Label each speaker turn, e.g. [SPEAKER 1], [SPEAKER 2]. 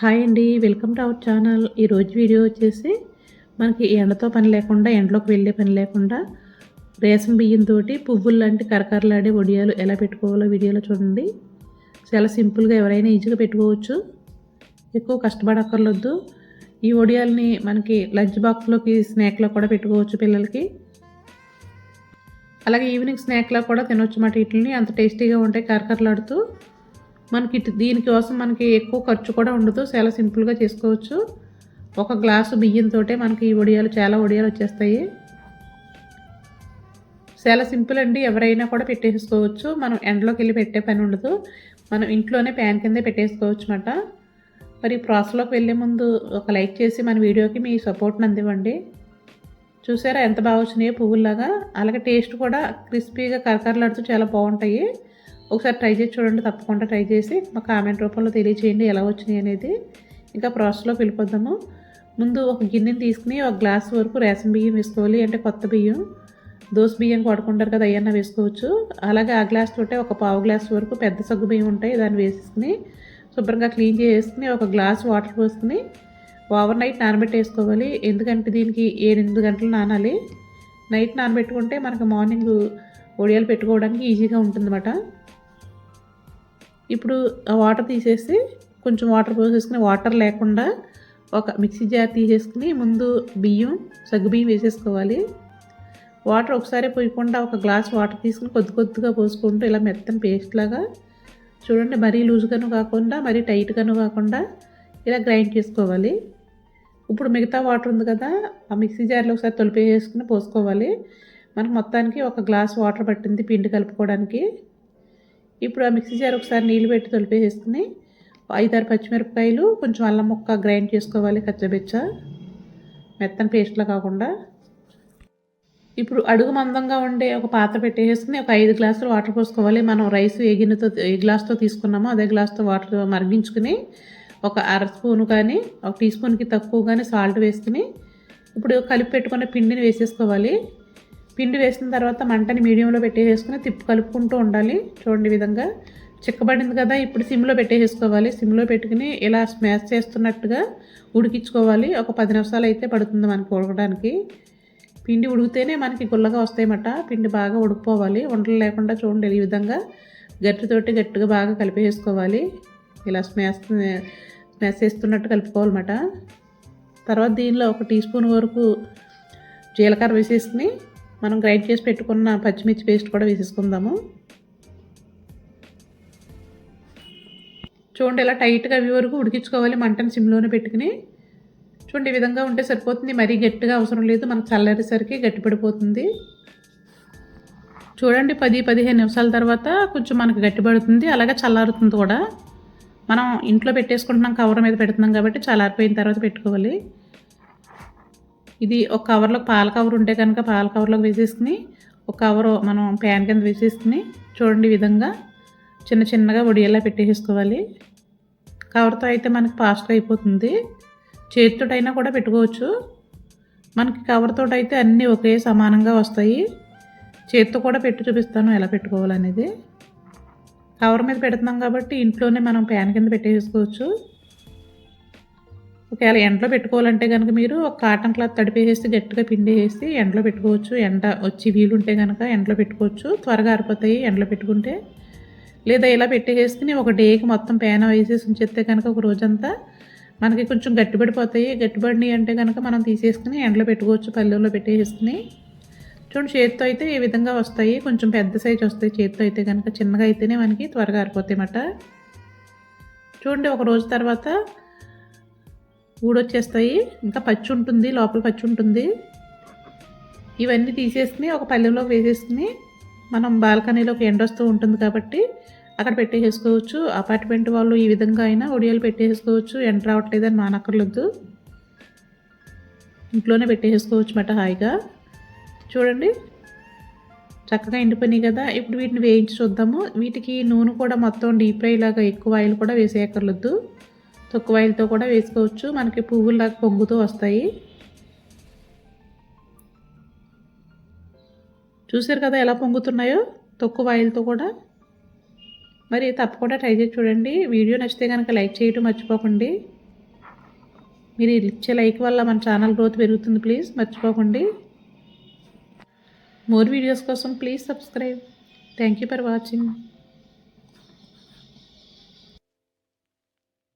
[SPEAKER 1] Hi అండి welcome to our channel. ఈరోజు video వచ్చేసి మనకి ఎండతో పని లేకుండా ఎండలోకి వెళ్ళే పని లేకుండా రేసం బియ్యంతో పువ్వులు లాంటి కరకరలాడే వడియాలు ఎలా పెట్టుకోవాలో వీడియోలో చూడండి. చాలా సింపుల్గా ఎవరైనా ఈజీగా పెట్టుకోవచ్చు. ఎక్కువ కష్టపడక్కర్లొద్దు. ఈ వడియాల్ని మనకి లంచ్ బాక్స్లోకి స్నాక్లో కూడా పెట్టుకోవచ్చు పిల్లలకి. అలాగే ఈవినింగ్ స్నాక్లో కూడా తినొచ్చు మాట వీటిని అంత టేస్టీగా ఉంటాయి కరకరలాడుతూ. మనకి దీనికోసం మనకి ఎక్కువ ఖర్చు కూడా ఉండదు. చాలా సింపుల్గా చేసుకోవచ్చు. ఒక గ్లాసు బియ్యంతో మనకి ఈ వడియాలు చాలా వడియాలు వచ్చేస్తాయి. చాలా సింపుల్ అండి. ఎవరైనా కూడా పెట్టేసుకోవచ్చు. మనం ఎండలోకి వెళ్ళి పెట్టే పని ఉండదు. మనం ఇంట్లోనే ప్యాన్ కిందే పెట్టేసుకోవచ్చు అన్నమాట. మరి ప్రాసెస్లోకి వెళ్ళే ముందు ఒక లైక్ చేసి మన వీడియోకి మీ సపోర్ట్ని అందివ్వండి. చూసారా ఎంత బాగా వచ్చినాయో పువ్వుల్లాగా. అలాగే టేస్ట్ కూడా క్రిస్పీగా కరకరలాడుతూ చాలా బాగుంటాయి. ఒకసారి ట్రై చేసి చూడండి తప్పకుండా ట్రై చేసి మా కామెంట్ రూపంలో తెలియచేయండి ఎలా వచ్చినాయి అనేది. ఇంకా ప్రాసెస్లోకి వెళ్ళిపోద్దాము ముందు ఒక గిన్నెని తీసుకుని ఒక గ్లాస్ వరకు రేషన్ బియ్యం వేసుకోవాలి అంటే కొత్త బియ్యం. దోశ బియ్యం కొడుకుంటారు కదా అవన్నీ వేసుకోవచ్చు. అలాగే ఆ గ్లాస్ తోటే ఒక పావు గ్లాస్ వరకు పెద్ద సగ్గు బియ్యం ఉంటాయి దాన్ని వేసుకుని శుభ్రంగా క్లీన్ చేసుకుని ఒక గ్లాస్ వాటర్ పోసుకుని ఓవర్ నైట్ నానబెట్టేసుకోవాలి. ఎందుకంటే దీనికి ఎనిమిది గంటలు నానాలి. నైట్ నానబెట్టుకుంటే మనకు మార్నింగ్ ఒడియాలు పెట్టుకోవడానికి ఈజీగా ఉంటుందన్నమాట. ఇప్పుడు ఆ వాటర్ తీసేసి కొంచెం వాటర్ పోసేసుకుని వాటర్ లేకుండా ఒక మిక్సీ జార్ తీసేసుకుని ముందు బియ్యం సగ్గు బియ్యం వేసేసుకోవాలి. వాటర్ ఒకసారి పోయకుండా ఒక గ్లాస్ వాటర్ తీసుకుని కొద్ది కొద్దిగా పోసుకుంటూ ఇలా మెత్తని పేస్ట్ లాగా చూడండి మరీ లూజ్గాను కాకుండా మరీ టైట్గాను కాకుండా ఇలా గ్రైండ్ చేసుకోవాలి. ఇప్పుడు మిగతా వాటర్ ఉంది కదా ఆ మిక్సీ జార్లో ఒకసారి తొలిపేసుకుని పోసుకోవాలి. మనకు మొత్తానికి ఒక గ్లాస్ వాటర్ పట్టింది పిండి కలుపుకోవడానికి. ఇప్పుడు ఆ మిక్సీ జార్ ఒకసారి నీళ్ళు పెట్టి తొలిపేసుకుని ఐదారు పచ్చిమిరపకాయలు కొంచెం అల్లం ముక్క గ్రైండ్ చేసుకోవాలి కచ్చబెచ్చ. మెత్తని పేస్ట్లా కాకుండా. ఇప్పుడు అడుగు మందంగా ఉండే ఒక పాత్ర పెట్టేసుకుని ఒక ఐదు గ్లాసులు వాటర్ పోసుకోవాలి. మనం రైస్ ఏ గిన్నెతో ఏ గ్లాస్తో తీసుకున్నామో అదే గ్లాస్తో వాటర్ మరిగించుకుని ఒక అర స్పూను కానీ ఒక టీ స్పూన్కి తక్కువ కానీ సాల్ట్ వేసుకుని ఇప్పుడు కలిపి పెట్టుకున్న పిండిని వేసేసుకోవాలి. పిండి వేసిన తర్వాత మంటని మీడియంలో పెట్టేసుకుని తిప్పు కలుపుకుంటూ ఉండాలి. చూడండి విధంగా. చిక్కబడింది కదా ఇప్పుడు సిమ్లో పెట్టేసుకోవాలి సిమ్లో పెట్టుకుని ఇలా స్మాష్ చేస్తున్నట్టుగా ఉడికించుకోవాలి. ఒక పది నిమిషాలు అయితే పడుతుంది మనకి ఉడకడానికి. పిండి ఉడికితేనే మనకి గుల్లగా వస్తాయన్నమాట. పిండి బాగా ఉడికిపోవాలి. వంటలు లేకుండా చూడండి ఈ విధంగా గట్టితోటి గట్టిగా బాగా కలిపేసుకోవాలి ఇలా స్మాష్ స్మాష్ చేస్తున్నట్టు కలుపుకోవాలన్నమాట. తర్వాత దీనిలో ఒక టీ స్పూన్ వరకు జీలకర్ర వేసేసుకుని మనం గ్రైండ్ చేసి పెట్టుకున్న పచ్చిమిర్చి పేస్ట్ కూడా వేసేసుకుందాము. చూడండి ఇలా టైట్గా అవి వరకు ఉడికించుకోవాలి మంటను సిమ్లోనే పెట్టుకుని. చూడండి ఈ విధంగా ఉంటే సరిపోతుంది. మరీ గట్టిగా అవసరం లేదు. మనకు చల్లారేసరికి గట్టిపడిపోతుంది చూడండి పది పదిహేను నిమిషాల తర్వాత కొంచెం మనకు గట్టిపడుతుంది అలాగే చల్లారుతుంది కూడా. మనం ఇంట్లో పెట్టేసుకుంటున్నాం కవర్ మీద పెడుతున్నాం కాబట్టి చల్లారిపోయిన తర్వాత పెట్టుకోవాలి. ఇది ఒక కవర్లో పాల కవర్ ఉంటే కనుక పాల కవర్లోకి వేసేసుకుని ఒక కవర్ మనం ప్యాన్ కింద వేసేసుకుని చూడండి విధంగా చిన్న చిన్నగా ఒడియేలా పెట్టేసుకోవాలి కవర్తో అయితే మనకి ఫాస్ట్గా అయిపోతుంది. చేతితోటైనా కూడా పెట్టుకోవచ్చు. మనకి కవర్తో అయితే అన్నీ ఒకే సమానంగా వస్తాయి. చేతితో కూడా పెట్టి చూపిస్తాను ఎలా పెట్టుకోవాలనేది. కవర్ మీద పెడుతున్నాం కాబట్టి ఇంట్లోనే మనం ప్యాన్ కింద పెట్టేసుకోవచ్చు ఒకవేళ ఎండలో పెట్టుకోవాలంటే కనుక మీరు ఒక కాటన్ క్లాత్ తడిపేసేసి గట్టిగా పిండి ఎండలో పెట్టుకోవచ్చు. ఎండ వచ్చి వీలుంటే కనుక ఎండలో పెట్టుకోవచ్చు. త్వరగా ఆరిపోతాయి ఎండలో పెట్టుకుంటే. లేదా ఇలా పెట్టేసుకుని ఒక డేకి మొత్తం పేన వేసేసి ఉంచేస్తే కనుక ఒక రోజంతా మనకి కొంచెం గట్టిపడిపోతాయి. గట్టిపడినాయి అంటే కనుక మనం తీసేసుకుని ఎండలో పెట్టుకోవచ్చు పల్లెల్లో పెట్టేసుకుని చూడండి చేతితో అయితే ఈ విధంగా వస్తాయి. కొంచెం పెద్ద సైజు వస్తాయి చేతితో అయితే కనుక చిన్నగా అయితేనే మనకి త్వరగా ఆరిపోతాయి అన్నమాట చూడండి ఒక రోజు తర్వాత ఊడొచ్చేస్తాయి. ఇంకా పచ్చి ఉంటుంది లోపల పచ్చి ఉంటుంది ఇవన్నీ తీసేసుకుని ఒక పల్లెలో వేసేసుకుని మనం బాల్కనీలోకి ఎండ వస్తూ ఉంటుంది కాబట్టి అక్కడ పెట్టేసుకోవచ్చు అపార్ట్మెంట్ వాళ్ళు ఈ విధంగా అయినా ఒడియాలు పెట్టేసుకోవచ్చు ఎండ రావట్లేదని మానక్కర్లేదు ఇంట్లోనే పెట్టేసుకోవచ్చు మాట హాయిగా. చూడండి. చక్కగా ఎండిపోయినాయి కదా. ఇప్పుడు వీటిని వేయించి చూద్దాము. వీటికి నూనె కూడా మొత్తం డీప్ ఫ్రై లాగా ఎక్కువ ఆయిల్ కూడా వేసేయక్కర్లేదు తక్కువ కూడా వేసుకోవచ్చు. మనకి పువ్వులాగా పొంగుతూ వస్తాయి. చూసారు కదా ఎలా పొంగుతున్నాయో? తక్కువ కూడా. మరి తప్పకుండా ట్రై చేసి చూడండి. వీడియో నచ్చితే కనుక లైక్ చేయటం మర్చిపోకండి. మీరు ఇచ్చే లైక్ వల్ల మన ఛానల్ గ్రోత్ పెరుగుతుంది. ప్లీజ్ మర్చిపోకండి. మోర్ వీడియోస్ కోసం please subscribe. Thank you for watching.